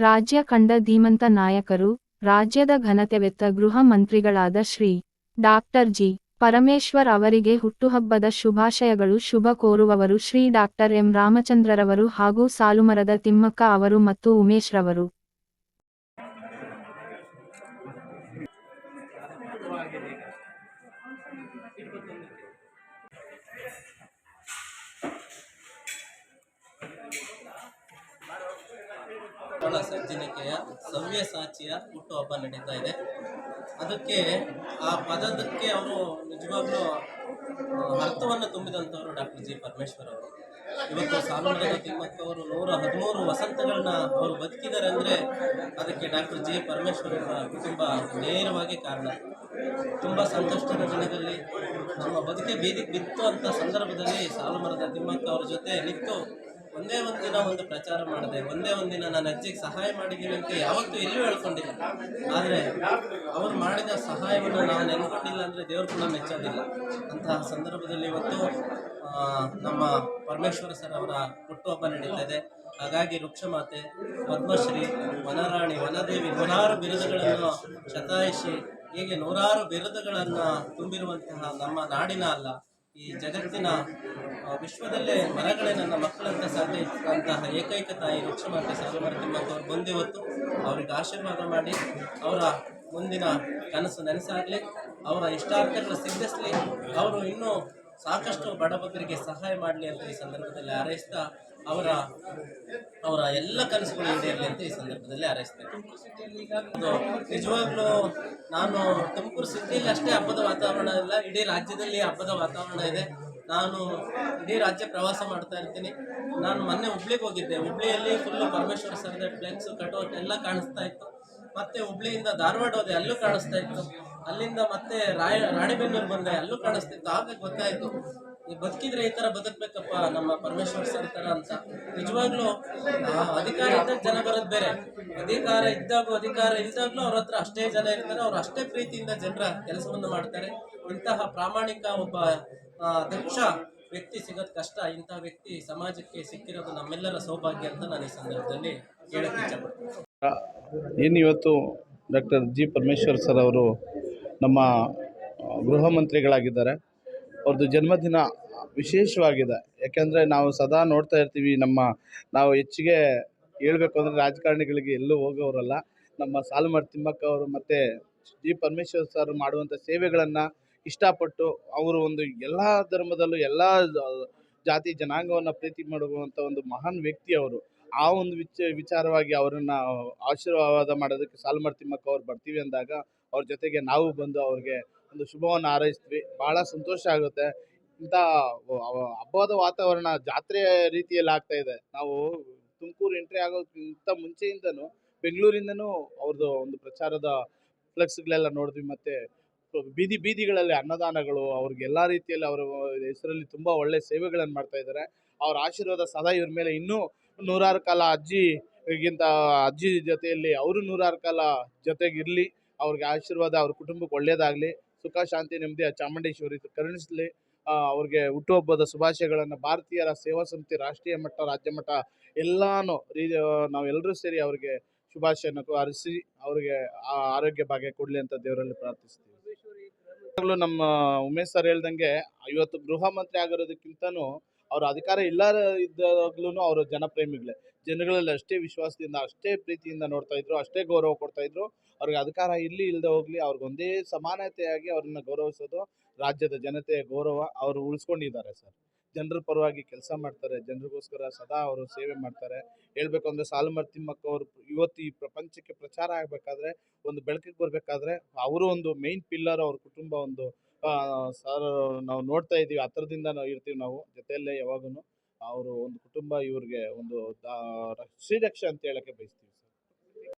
ರಾಜ್ಯ ಕಂಡ ಧೀಮಂತ ನಾಯಕರು, ರಾಜ್ಯದ ಘನತೆವೆತ್ತ ಗೃಹ ಮಂತ್ರಿಗಳಾದ ಶ್ರೀ ಡಾಕ್ಟರ್ ಜಿ. ಪರಮೇಶ್ವರ್ ಅವರಿಗೆ ಹುಟ್ಟುಹಬ್ಬದ ಶುಭಾಶಯಗಳು. ಶುಭ ಕೋರುವವರು ಶ್ರೀ ಡಾಕ್ಟರ್ ಎಂ. ರಾಮಚಂದ್ರರವರು ಹಾಗೂ ಸಾಲುಮರದ ತಿಮ್ಮಕ್ಕ ಅವರು ಮತ್ತು ಉಮೇಶ್ ರವರು. ಅವಳ ಸಜ್ಜನಿಕೆಯ ಸವ್ಯಸಾಚಿಯ ಹುಟ್ಟುಹಬ್ಬ ನಡೀತಾ ಇದೆ. ಅದಕ್ಕೆ ಆ ಪದದಕ್ಕೆ ಅವರು ನಿಜವಾಗ್ಲೂ ಅರ್ಥವನ್ನು ತುಂಬಿದಂಥವರು ಡಾಕ್ಟರ್ ಜಿ ಪರಮೇಶ್ವರ್ ಅವರು. ಇವತ್ತು ಸಾಲುಮರದ ತಿಮ್ಮಕ್ಕ ಅವರು ನೂರ ಹದಿಮೂರು ವಸಂತಗಳನ್ನ ಅವರು ಬದುಕಿದ್ದಾರೆ ಅಂದರೆ ಅದಕ್ಕೆ ಡಾಕ್ಟರ್ ಜಿ ಪರಮೇಶ್ವರ್ ಕುಟುಂಬ ನೇರವಾಗಿ ಕಾರಣ. ತುಂಬ ಸಂಕಷ್ಟದ ದಿನದಲ್ಲಿ ನಮ್ಮ ಬದುಕೆ ಬೀದಿಗೆ ಬಿತ್ತು ಅಂತ ಸಂದರ್ಭದಲ್ಲಿ ಸಾಲುಮರದ ತಿಮ್ಮಕ್ಕ ಅವ್ರ ಜೊತೆ ನಿಂತು ಒಂದೇ ಒಂದು ದಿನ ಒಂದು ಪ್ರಚಾರ ಮಾಡಿದೆ. ಒಂದೇ ಒಂದು ದಿನ ನನ್ನ ಅಜ್ಜಿಗೆ ಸಹಾಯ ಮಾಡಿದ್ದೀನಿ ಅಂತ ಯಾವತ್ತೂ ಎಲ್ಲೂ ಹೇಳ್ಕೊಂಡಿಲ್ಲ. ಆದರೆ ಅವರು ಮಾಡಿದ ಸಹಾಯವನ್ನು ನಾವು ನೆನ್ಕೊಂಡಿಲ್ಲ ಅಂದರೆ ದೇವರು ಕೂಡ ಮೆಚ್ಚೋದಿಲ್ಲ. ಅಂತಹ ಸಂದರ್ಭದಲ್ಲಿ ಇವತ್ತು ನಮ್ಮ ಪರಮೇಶ್ವರ ಸರ್ ಅವರ ಹುಟ್ಟುಹಬ್ಬ ನಡೀತಾ ಇದೆ ಹಾಗಾಗಿ ವೃಕ್ಷಮಾತೆ, ಪದ್ಮಶ್ರೀ, ವನರಾಣಿ, ವನದೇವಿ ನೂರಾರು ಬಿರುದುಗಳನ್ನು ಶತಾಯಿಸಿ ಹೀಗೆ ನೂರಾರು ಬಿರುದುಗಳನ್ನು ತುಂಬಿರುವಂತಹ ನಮ್ಮ ನಾಡಿನ ಅಲ್ಲ ಈ ಜಗತ್ತಿನ ವಿಶ್ವದಲ್ಲೇ ಮರಗಳೇ ನನ್ನ ಮಕ್ಕಳಂತ ಸಾಧಿಸಿದಂತಹ ಏಕೈಕ ತಾಯಿ ವೃಕ್ಷಮಾತೆ ಸಾಲುಮರ ತಿಮ್ಮಕ್ಕ ಅವರು ಬಂದಿವತ್ತು ಅವರಿಗೆ ಆಶೀರ್ವಾದ ಮಾಡಿ, ಅವರ ಮುಂದಿನ ಕನಸು ನನಸಾಗಲಿ, ಅವರ ಇಷ್ಟಾರ್ಥಗಳು ಸಿದ್ಧಿಸಲಿ ಅವರು ಇನ್ನೂ ಸಾಕಷ್ಟು ಬಡಬಗರಿಗೆ ಸಹಾಯ ಮಾಡಲಿ ಅಂತ ಈ ಸಂದರ್ಭದಲ್ಲಿ ಹಾರೈಸ್ತಾ ಅವರ ಅವರ ಎಲ್ಲ ಕನಸುಗಳು ಈಡೇರಲಿ ಅಂತ ಈ ಸಂದರ್ಭದಲ್ಲಿ ಹಾರೈಸ್ತೇನೆ ನಿಜವಾಗ್ಲೂ ನಾನು ತುಮಕೂರು ಸಿಟಿಯಲ್ಲಿ ಅಷ್ಟೇ ಹಬ್ಬದ ವಾತಾವರಣ ಇಲ್ಲ. ಇಡೀ ರಾಜ್ಯದಲ್ಲಿ ಹಬ್ಬದ ವಾತಾವರಣ ಇದೆ. ನಾನು ಇಡೀ ರಾಜ್ಯ ಪ್ರವಾಸ ಮಾಡ್ತಾ ಇರ್ತೀನಿ. ನಾನು ಮೊನ್ನೆ ಹುಬ್ಳಿಗೆ ಹೋಗಿದ್ದೆ. ಹುಬ್ಳಿಯಲ್ಲಿ ಫುಲ್ಲು ಪರಮೇಶ್ವರ ಸರ್ದ ಫ್ಲೆಕ್ಸ್ ಕಟೌಟ್ ಎಲ್ಲ ಕಾಣಿಸ್ತಾ ಇತ್ತು. ಮತ್ತೆ ಹುಬ್ಳಿಯಿಂದ ಧಾರವಾಡ ಹೋದೆ, ಅಲ್ಲೂ ಕಾಣಿಸ್ತಾ ಇತ್ತು. ಅಲ್ಲಿಂದ ಮತ್ತೆ ರಾಯ, ರಾಣಿಬೆನ್ನೂರು ಬಂದೆ, ಅಲ್ಲೂ ಕಾಣಿಸ್ತಿತ್ತು ಆಗ ಗೊತ್ತಾಯ್ತು. ಬದುಕಿದ್ರೆ ಈ ತರ ಬದುಕ್ಬೇಕಪ್ಪ, ನಮ್ಮ ಪರಮೇಶ್ವರ್ ಸರ್ ತರ ಅಂತ. ನಿಜವಾಗ್ಲೂ ಅಧಿಕಾರ ಇದ್ದಾಗ ಜನ ಬರೋದು ಬೇರೆ. ಅಧಿಕಾರ ಇದ್ದಾಗೂ ಅಧಿಕಾರ ಇಲ್ದಾಗ್ಲೂ ಅವ್ರ ಹತ್ರ ಅಷ್ಟೇ ಜನ ಇರ್ತಾರೆ, ಅವ್ರು ಅಷ್ಟೇ ಪ್ರೀತಿಯಿಂದ ಜನರ ಕೆಲಸವನ್ನು ಮಾಡ್ತಾರೆ. ಇಂತಹ ಪ್ರಾಮಾಣಿಕ ಒಬ್ಬ ದಕ್ಷ ವ್ಯಕ್ತಿ ಸಿಗೋದು ಕಷ್ಟ. ಇಂತಹ ವ್ಯಕ್ತಿ ಸಮಾಜಕ್ಕೆ ಸಿಕ್ಕಿರೋದು ನಮ್ಮೆಲ್ಲರ ಸೌಭಾಗ್ಯ ಅಂತ ನಾನು ಈ ಸಂದರ್ಭದಲ್ಲಿ ಹೇಳಕ್ಕೆ ಏನು ಇವತ್ತು ಡಾಕ್ಟರ್ ಜಿ ಪರಮೇಶ್ವರ್ ಸರ್ ಅವರು ನಮ್ಮ ಗೃಹ ಮಂತ್ರಿಗಳಾಗಿದ್ದಾರೆ. ಅವ್ರದ್ದು ಜನ್ಮದಿನ ವಿಶೇಷವಾಗಿದೆ. ಯಾಕೆಂದರೆ ನಾವು ಸದಾ ನೋಡ್ತಾ ಇರ್ತೀವಿ, ನಮ್ಮ ನಾವು ಹೆಚ್ಚಿಗೆ ಹೇಳಬೇಕು ಅಂದರೆ ರಾಜಕಾರಣಿಗಳಿಗೆ ಎಲ್ಲೂ ಹೋಗೋರಲ್ಲ. ನಮ್ಮ ಸಾಲುಮರ ತಿಮ್ಮಕ್ಕ ಅವರು ಮತ್ತು ಜಿ ಪರಮೇಶ್ವರ್ ಸರ್ ಮಾಡುವಂಥ ಸೇವೆಗಳನ್ನು ಇಷ್ಟಪಟ್ಟು ಅವರು ಒಂದು ಎಲ್ಲ ಧರ್ಮದಲ್ಲೂ ಎಲ್ಲ ಜಾತಿ ಜನಾಂಗವನ್ನು ಪ್ರೀತಿ ಮಾಡುವಂಥ ಒಂದು ಮಹಾನ್ ವ್ಯಕ್ತಿ ಅವರು. ಆ ಒಂದು ವಿಚ, ವಿಚಾರವಾಗಿ ಅವರನ್ನು ಆಶೀರ್ವಾದ ಮಾಡೋದಕ್ಕೆ ಸಾಲ್ಮರ್ ತಿಮ್ಮಕ್ಕ ಅವ್ರು ಬರ್ತೀವಿ ಅಂದಾಗ ಅವ್ರ ಜೊತೆಗೆ ನಾವು ಬಂದು ಅವ್ರಿಗೆ ಒಂದು ಶುಭವನ್ನು ಹಾರೈಸ್ತೀವಿ. ಭಾಳ ಸಂತೋಷ ಆಗುತ್ತೆ. ಇಂಥ ಹಬ್ಬದ ವಾತಾವರಣ ಜಾತ್ರೆ ರೀತಿಯಲ್ಲಿ ಆಗ್ತಾ ಇದೆ. ನಾವು ತುಮಕೂರು ಎಂಟ್ರಿ ಆಗೋಕ್ಕಿಂತ ಮುಂಚೆಯಿಂದನೂ ಬೆಂಗಳೂರಿಂದನೂ ಅವ್ರದ್ದು ಒಂದು ಪ್ರಚಾರದ ಫ್ಲೆಕ್ಸ್ಗಳೆಲ್ಲ ನೋಡಿದ್ವಿ ಮತ್ತು ಬೀದಿ, ಬೀದಿಗಳಲ್ಲಿ ಅನ್ನದಾನಗಳು, ಅವ್ರಿಗೆ ಎಲ್ಲ ರೀತಿಯಲ್ಲಿ ಅವರ ಹೆಸರಲ್ಲಿ ತುಂಬ ಒಳ್ಳೆ ಸೇವೆಗಳನ್ನು ಮಾಡ್ತಾ ಇದ್ದಾರೆ. ಅವ್ರ ಆಶೀರ್ವಾದ ಸದಾ ಇವ್ರ ಮೇಲೆ. ಇನ್ನೂ ನೂರಾರು ಕಾಲ ಅಜ್ಜಿಗಿಂತ ಅಜ್ಜಿ ಜೊತೆಯಲ್ಲಿ ಅವರು ನೂರಾರು ಕಾಲ ಜೊತೆಗಿರಲಿ, ಅವ್ರಿಗೆ ಆಶೀರ್ವಾದ, ಅವ್ರ ಕುಟುಂಬಕ್ಕೆ ಒಳ್ಳೆಯದಾಗಲಿ ಸುಖ, ಶಾಂತಿ, ನೆಮ್ಮದಿ, ಚಾಮುಂಡೇಶ್ವರಿ ಕರುಣಿಸಲಿ. ಅವ್ರಿಗೆ ಹುಟ್ಟುಹಬ್ಬದ ಶುಭಾಶಯಗಳನ್ನು ಭಾರತೀಯರ ಸೇವಾ ಸಮಿತಿ, ರಾಷ್ಟ್ರೀಯ ಮಟ್ಟ, ರಾಜ್ಯ ಮಟ್ಟ ಎಲ್ಲಾನು ರೀ ನಾವೆಲ್ಲರೂ ಸೇರಿ ಅವ್ರಿಗೆ ಶುಭಾಶಯನ ಹರಿಸಿ ಅವ್ರಿಗೆ ಆರೋಗ್ಯ ಭಾಗ್ಯ ಕೊಡಲಿ ಅಂತ ದೇವರಲ್ಲಿ ಪ್ರಾರ್ಥಿಸ್ತೀವಿ. ನಮ್ಮ ಉಮೇಶ್ ಸರ್ ಹೇಳ್ದಂಗೆ ಇವತ್ತು ಗೃಹ ಮಂತ್ರಿ ಆಗಿರೋದಕ್ಕಿಂತನೂ ಅವ್ರ ಅಧಿಕಾರ ಇಲ್ಲ ಇದ್ದಾಗ್ಲೂ ಅವರು ಜನಪ್ರೇಮಿಗಳೇ. ಜನಗಳಲ್ಲಿ ಅಷ್ಟೇ ವಿಶ್ವಾಸದಿಂದ, ಅಷ್ಟೇ ಪ್ರೀತಿಯಿಂದ ನೋಡ್ತಾ ಇದ್ರು, ಅಷ್ಟೇ ಗೌರವ ಕೊಡ್ತಾ ಇದ್ರು. ಅವ್ರಿಗೆ ಅಧಿಕಾರ ಇಲ್ಲಿ ಇಲ್ಲದೆ ಹೋಗ್ಲಿ, ಅವ್ರಿಗೆ ಒಂದೇ ಸಮಾನತೆಯಾಗಿ ಅವ್ರನ್ನ ಗೌರವಿಸೋದು ರಾಜ್ಯದ ಜನತೆಯ ಗೌರವ ಅವರು ಉಳಿಸ್ಕೊಂಡಿದ್ದಾರೆ ಸರ್. ಜನರ ಪರವಾಗಿ ಕೆಲಸ ಮಾಡ್ತಾರೆ, ಜನರಿಗೋಸ್ಕರ ಸದಾ ಅವರು ಸೇವೆ ಮಾಡ್ತಾರೆ. ಹೇಳ್ಬೇಕು ಅಂದ್ರೆ ಸಾಲುಮರ್ ತಿಮ್ಮಕ್ಕ ಅವರು ಇವತ್ತು ಈ ಪ್ರಪಂಚಕ್ಕೆ ಪ್ರಚಾರ ಆಗಬೇಕಾದ್ರೆ, ಒಂದು ಬೆಳಕಿಗೆ ಬರಬೇಕಾದ್ರೆ, ಅವರು ಒಂದು ಮೇನ್ ಪಿಲ್ಲರ್ ಅವ್ರ ಕುಟುಂಬ, ಒಂದು ಸರ್, ನಾವು ನೋಡ್ತಾ ಇದ್ದೀವಿ ಹತ್ರದಿಂದ ನಾವು ಇರ್ತೀವಿ ನಾವು, ಜೊತೆಯಲ್ಲೇ ಯಾವಾಗೂ ಅವರು ಒಂದು ಕುಟುಂಬ, ಇವ್ರಿಗೆ ಒಂದು ಶ್ರೀರಕ್ಷ ಅಂತ ಹೇಳಕ್ಕೆ ಬಯಸ್ತೀವಿ.